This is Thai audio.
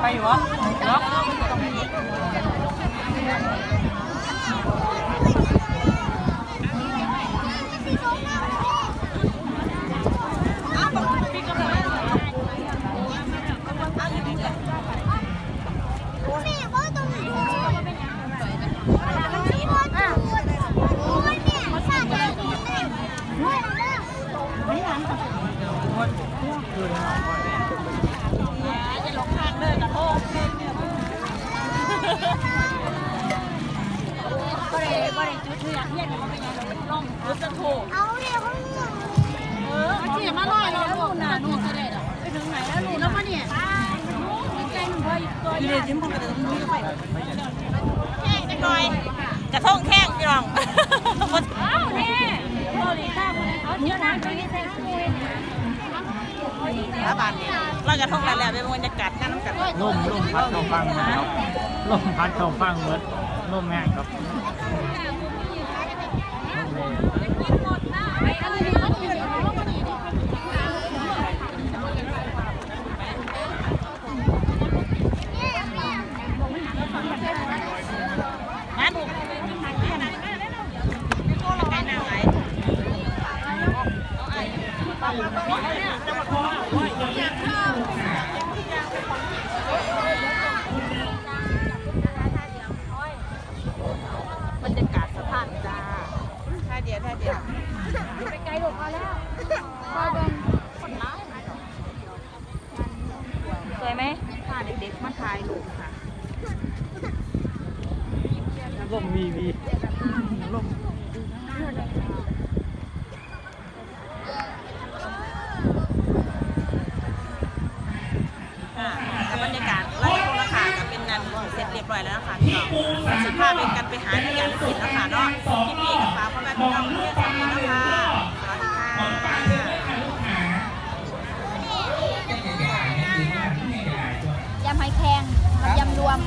ไปอยู่วะเนาะ พี่นยิ้มคนกระเดิแข้งจะงอยกระท่องแข้งพี่น้องอ้าวแม่โริต้าคนนั้นเขาเที่ยวน้ำไปนแซงคุยแล้วบานนี้เรากระท่องแล้วแหละเป็นบรรยากาศนั่นกันลมลมพัดเข้าฟังนะครับลมพัดเข้าฟังเหมือนลมแห้งครับ แล้วพอแล้วสวยไหมพาเด็กๆมาถ่ายรูปค่ะลมวีวีลมบรรยากาศไล่พวกราคาก็เป็นนันเสร็จเรียบร้อยแล้วนะคะพี่น้องสิพาเป็นกันไปหาที่อย่างกินนะคะเนาะคลิปนี้กับฟ้ากพ่อแม่พี่น้องเพื่อนสามีนะคะ วม